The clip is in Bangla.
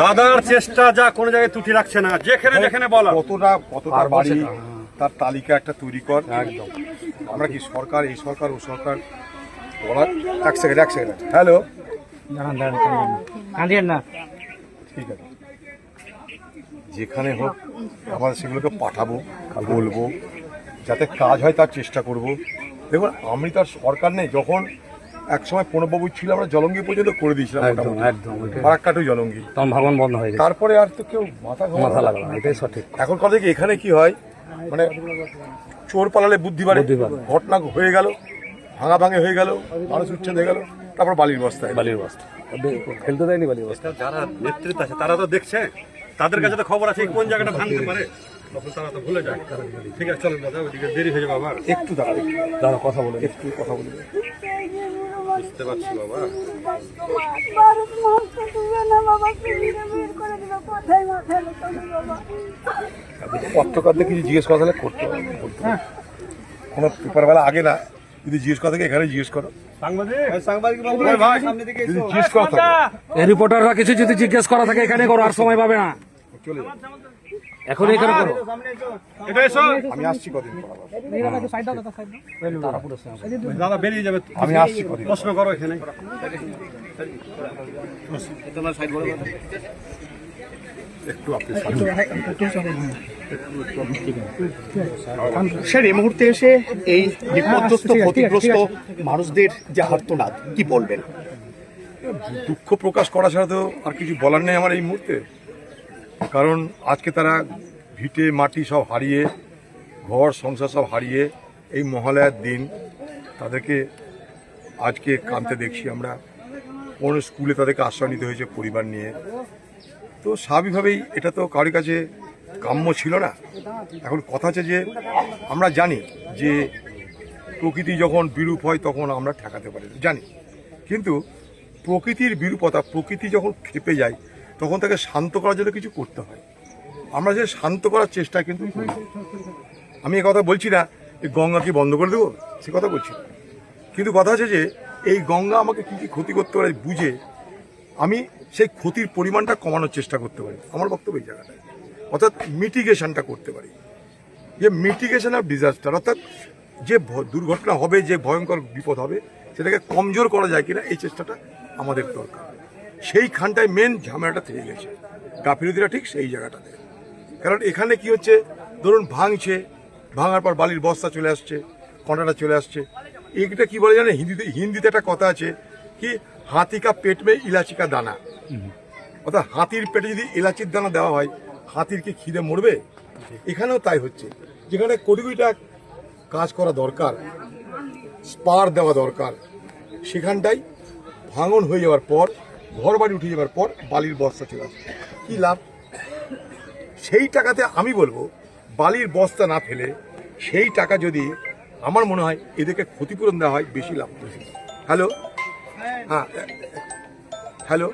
দাদার চেষ্টা যা কোনো জায়গায় ত্রুটি রাখছে না। যেখানে যেখানে বলা। কতটা কতটা বাড়ি তার তালিকা একটা তৈরি কর। একদম। আমরা কি সরকার এই সরকার ও সরকার? বলার এক সেকেন্ড এক সেকেন্ড হ্যালো না। ঠিক আছে। যেখানে হোক আমাদের সেগুলোকে পাঠাবো বলব। যাতে কাজ হয় তার চেষ্টা করব। দেখুন আমি তার সরকার নেই। যখন এক সময় প্রণববাবু ছিল আমরা জলঙ্গি পর্যন্ত করে দিয়েছিলাম একদম একদম। ফারাক্কাটু জলঙ্গি। তখন ভগবান বন্ধ হয়ে গেছে। তারপরে আর তো কেউ মাথা মাথা। এটাই সঠিক। এখন কথা কি এখানে কি হয়? মানে চোর পালালে বুদ্ধি বাড়ে বুদ্ধি বাড়ে। ঘটনা হয়ে গেল ভাঙা ভাঙে হয়ে গেল মানুষ উচ্ছেদ হয়ে গেল তারপর বালির বস্তায় বালির বস্তা। ফেলতে দেয়নি বালির বস্তা? যারা নেতৃত্ব আছে তারা তো দেখছে তাদের কাছে তো খবর আছে কোন জায়গাটা ভাঙতে পারে? তখন তারা তো ভুলে যায়। ঠিক আছে চলো দাদা ওইদিকে দেরি হয়ে যাবে আবার। একটু দাঁড়াবে দাঁড়া কথা বলে একটু কথা বলবে বুঝতে পারছি বাবা। পত্রকারদের কিছু জিজ্ঞেস করা তাহলে করতে হবে। কোনো পেপারবেলা আগে না যদি জিজ্ঞেস করা থাকে এখানে জিজ্ঞেস করো। ওই ভাই, যদি জিজ্ঞেস করা থাকে। এই রিপোর্টাররা কিছু যদি জিজ্ঞেস করা থাকে এখানে করো আর সময় পাবে না। চলে। এখন এখানে করো। এটা এসো। আমি আসছি কদিন দাদা বেরিয়ে যাবে। আমি আসছি কদিন প্রশ্ন করো এখানে। একটু আপনি স্যার এই মুহূর্তে এসে এই বিপর্যস্ত ক্ষতিগ্রস্ত মানুষদের যে হার্তনাদ কি বলবেন? দুঃখ প্রকাশ করা ছাড়া তো আর কিছু বলার নেই আমার এই মুহূর্তে। কারণ আজকে তারা ভিটে, মাটি সব হারিয়ে, ঘর, সংসার সব হারিয়ে এই মহালয়ার দিন তাদেরকে আজকে কানতে দেখছি আমরা। কোনো স্কুলে তাদেরকে আশ্রয় নিতে হয়েছে পরিবার নিয়ে। তো স্বাভাবিকভাবেই এটা তো কারোর কাছে কাম্য ছিল না। এখন কথা আছে যে আমরা জানি যে প্রকৃতি যখন বিরূপ হয় তখন আমরা ঠেকাতে পারি, জানি। কিন্তু প্রকৃতির বিরূপতা, প্রকৃতি যখন খেপে যায় তখন তাকে শান্ত করার জন্য কিছু করতে হয়। আমরা যে শান্ত করার চেষ্টা কিন্তু আমি কথা বলছি না যে গঙ্গা কি বন্ধ করে দেবো? সে কথা বলছি না। কিন্তু কথা আছে যে, এই গঙ্গা আমাকে কী কী ক্ষতি করতে পারে বুঝে আমি সেই ক্ষতির পরিমাণটা কমানোর চেষ্টা করতে পারি। আমার বক্তব্য এই জায়গাটায়। অর্থাৎ মিটিগেশনটা করতে পারি। যে মিটিগেশন অফ ডিজাস্টার অর্থাৎ যে দুর্ঘটনা হবে, যে ভয়ঙ্কর বিপদ হবে, সেটাকে কমজোর করা যায় কিনা, এই চেষ্টাটা আমাদের দরকার। সেই খানটায় মেন ঝামেলাটা থেকে গেছে। গাফিলতিটা ঠিক সেই জায়গাটাতে। কারণ এখানে কি হচ্ছে, ধরুন ভাঙছে, ভাঙার পর বালির বস্তা চলে আসছে কন্টাটা চলে আসছে। এইটা কি বলে জানে হিন্দিতে হিন্দিতে একটা কথা আছে কি হাতি কা পেট মে ইলাচি দানা। অর্থাৎ হাতির পেটে যদি এলাচির দানা দেওয়া হয়, হাতির কি খিদে মরবে? এখানেও তাই হচ্ছে। যেখানে কোটি কোটি কাজ করা দরকার স্পার দেওয়া দরকার, সেখানটাই ভাঙন হয়ে যাওয়ার পর ঘর বাড়ি উঠে যাওয়ার পর বালির বস্তা চলে আসে। কী লাভ? সেই টাকাতে আমি বলব, বালির বস্তা না ফেলে সেই টাকা যদি আমার মনে হয় এদেরকে ক্ষতিপূরণ দেওয়া হয়, বেশি লাভ হ্যালো হ্যাঁ হ্যালো?